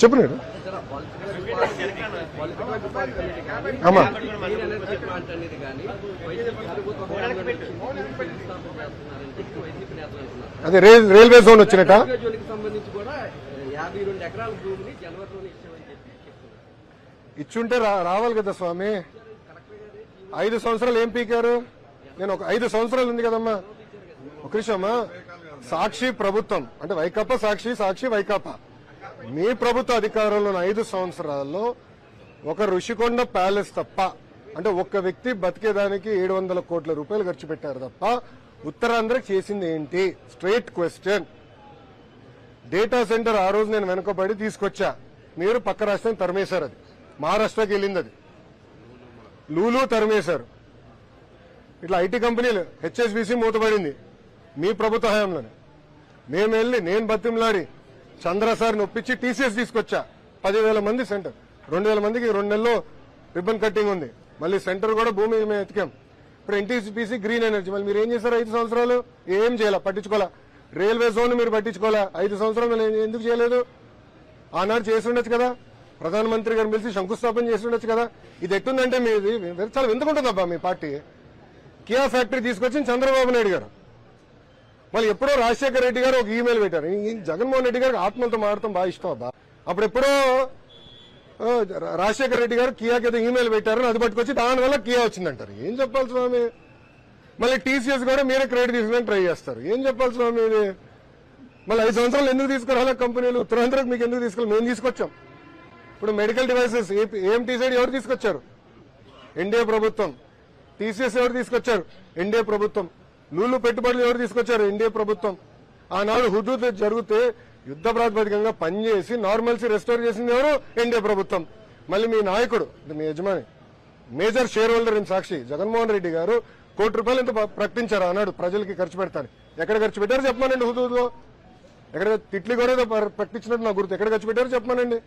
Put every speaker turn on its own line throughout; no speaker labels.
చెప్పు అమ్మా. అదే రైల్ రైల్వే జోన్ వచ్చినట
రైల్వే జోన్కి సంబంధించి కూడా యాభై రెండు ఎకరాల భూమిని జనవరిలోనే ఇచ్చామని చెప్పి చెప్తున్నారు.
ఇచ్చుంటే రా- రావాలి కదా స్వామి. ఐదు సంవత్సరాలు ఏం పీకారు? నేను ఒక ఐదు సంవత్సరాలు ఉంది కదమ్మా. ఒక నిమిషమ్మా సాక్షి ప్రభుత్వం. అంటే వైకాపా సాక్షి సాక్షి వైకాపా మీ ప్రభుత్వ అధికారంలో ఐదు సంవత్సరాల్లో ఒక ఋషికొండ ప్యాలెస్ తప్ప అంటే ఒక్క వ్యక్తి బతికేదానికి ఏడు వందల కోట్ల రూపాయలు ఖర్చు పెట్టారు తప్ప ఉత్తరాంధ్ర చేసింది ఏంటి? స్ట్రైట్ క్వశ్చన్ డేటా సెంటర్ ఆ రోజు నేను వెనుకబడి తీసుకొచ్చా. మీరు పక్క రాష్ట్రం తరిమేశారు అది. మహారాష్ట్రకి వెళ్ళింది అది. లూలు తరిమేశారు. ఇట్లా ఐటీ కంపెనీలు హెచ్ఎస్బీసీ మూతపడింది మీ ప్రభుత్వ హయాంలోనే. మేము వెళ్ళి నేను బతిమలాడి చంద్ర సార్ని ఒప్పించి టీసీఎస్ తీసుకొచ్చా. పదివేల మంది సెంటర్. రెండు వేల మందికి రెండు నెలల్లో రిబ్బన్ కట్టింగ్ ఉంది. మళ్ళీ సెంటర్ కూడా భూమి మేము ఎతికాం. ఇప్పుడు ఎన్టీసీపీసీ గ్రీన్ ఎనర్జీ మళ్ళీ మీరు ఏం చేశారు ఐదు సంవత్సరాలు? ఏం చేయాలా? పట్టించుకోవాలా? రైల్వే జోన్ మీరు పట్టించుకోవాలా? ఐదు సంవత్సరాలు ఎందుకు చేయలేదు? ఆనాడు చేసి ఉండొచ్చు కదా. ప్రధానమంత్రి గారు పిలిచి శంకుస్థాపన చేసి ఉండొచ్చు కదా. ఇది ఎట్టుందంటే మీది చాలా ఎందుకుంటుందబ్బా మీ పార్టీ. కియా ఫ్యాక్టరీ తీసుకొచ్చింది చంద్రబాబు నాయుడు గారు. మళ్ళీ ఎప్పుడో రాజశేఖర రెడ్డి గారు ఒక ఈమెయిల్ పెట్టారు. ఈ జగన్మోహన్ రెడ్డి గారికి ఆత్మలతో మాడటం బాగా ఇష్టం అబ్బా. అప్పుడు ఎప్పుడో రాజశేఖర రెడ్డి గారు కియాకి ఏదో ఈమెయిల్ పెట్టారు అది పట్టుకొచ్చి దానివల్ల కియా వచ్చిందంటారు. ఏం చెప్పాలి స్వామి? మళ్ళీ టీసీఎస్ కూడా మీరే క్రెడిట్ తీసుకుని ట్రై చేస్తారు. ఏం చెప్పాలి స్వామి ఇది? మళ్ళీ ఐదు సంవత్సరాలు ఎందుకు తీసుకురాలా కంపెనీలు? ఉత్తరాంధ్రకు మీకు ఎందుకు తీసుకురా మేము తీసుకొచ్చాం. ఇప్పుడు మెడికల్ డివైసెస్ ఏఎంటీ సైడ్ ఎవరు తీసుకొచ్చారు? ఎన్డీఏ ప్రభుత్వం. టీసీఎస్ ఎవరు తీసుకొచ్చారు? ఎన్డీఏ ప్రభుత్వం. లూలు పెట్టుబడులు ఎవరు తీసుకొచ్చారు? ఎన్డీఏ ప్రభుత్వం. ఆనాడు హుదూద్ జరిగితే యుద్ధ ప్రాతిపదికంగా పనిచేసి నార్మల్సీ రెస్టోర్ చేసింది ఎవరు? ఎన్డీఏ ప్రభుత్వం. మళ్ళీ మీ నాయకుడు మీ యజమాని major shareholder in Sakshi Jaganmohan Reddy గారు కోటి రూపాయలు ఎంత ప్రకటించారు ఆనాడు ప్రజలకి ఖర్చు పెడతాను ఎక్కడ ఖర్చు పెట్టారు చెప్పమానండి హుదూద్లో ఎక్కడ తిట్లి కూడా ప్రకటించినట్టు నా గుర్తు. ఎక్కడ ఖర్చు పెట్టారు చెప్పమానండి?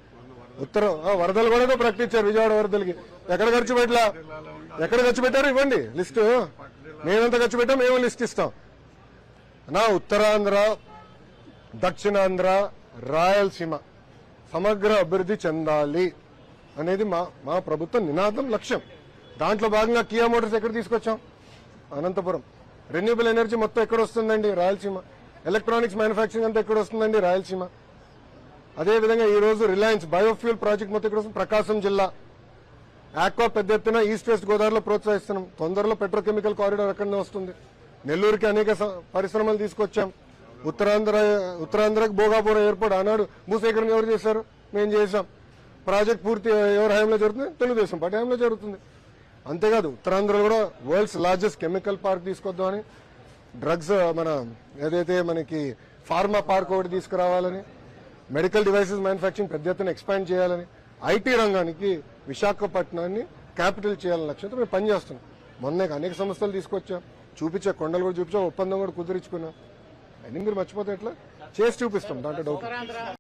ఉత్తరం ఆ, వరదలు కూడా ప్రకటించారు విజయవాడ వరదలకి. ఎక్కడ ఖర్చు పెట్టలా? ఎక్కడ ఖర్చు పెట్టారు ఇవ్వండి లిస్టు. మేమెంత ఖర్చు పెట్టాం మేము లిస్ట్ ఇస్తాం. నా ఉత్తరాంధ్ర దక్షిణాంధ్ర రాయలసీమ సమగ్ర అభివృద్ధి చెందాలి అనేది మా మా ప్రభుత్వ నినాదం లక్ష్యం. దాంట్లో భాగంగా కియా మోటార్స్ ఎక్కడ తీసుకొచ్చాం? అనంతపురం. రెన్యూబుల్ ఎనర్జీ మొత్తం ఎక్కడ వస్తుందండి? రాయలసీమ. ఎలక్ట్రానిక్స్ మ్యానుఫ్యాక్చరింగ్ అంతా ఎక్కడ వస్తుందండి? రాయలసీమ. అదేవిధంగా ఈరోజు రిలయన్స్ బయోఫ్యూల్ ప్రాజెక్ట్ మొత్తం ఇక్కడ వస్తుంది? ప్రకాశం జిల్లా. ఆక్వా పెద్ద ఎత్తున ఈస్ట్ వెస్ట్ గోదావరిలో ప్రోత్సహిస్తున్నాం. తొందరలో పెట్రోకెమికల్ కారిడార్ అక్కడనే వస్తుంది. నెల్లూరుకి అనేక పరిశ్రమలు తీసుకొచ్చాం. ఉత్తరాంధ్ర ఉత్తరాంధ్రకి భోగాపురం ఎయిర్పోర్ట్ ఆనాడు భూసేకరణ ఎవరు చేశారు? మేము చేశాం. ప్రాజెక్ట్ పూర్తి ఎవరి హయాంలో జరుగుతుంది? తెలుగుదేశం పార్టీ హయాంలో జరుగుతుంది. అంతేకాదు ఉత్తరాంధ్రలో కూడా వరల్డ్స్ లార్జెస్ట్ కెమికల్ పార్క్ తీసుకొద్దామని డ్రగ్స్ మన ఏదైతే మనకి ఫార్మా పార్క్ ఒకటి తీసుకురావాలని మెడికల్ డివైసెస్ మ్యానుఫ్యాక్చరింగ్ పెద్ద ఎత్తున ఎక్స్పాండ్ చేయాలని ఐటీ రంగానికి విశాఖపట్నాన్ని క్యాపిటల్ చేయాలని లక్ష్యంతో మేము పనిచేస్తున్నాం. మొన్నే అనేక సంస్థలు తీసుకొచ్చాం. చూపించా కొండలు కూడా చూపించా. ఒప్పందం కూడా కుదిరించుకున్నాం. అన్ని మీరు మర్చిపోతే ఎట్లా? చేసి చూపిస్తాం. దాంట్లో డౌట్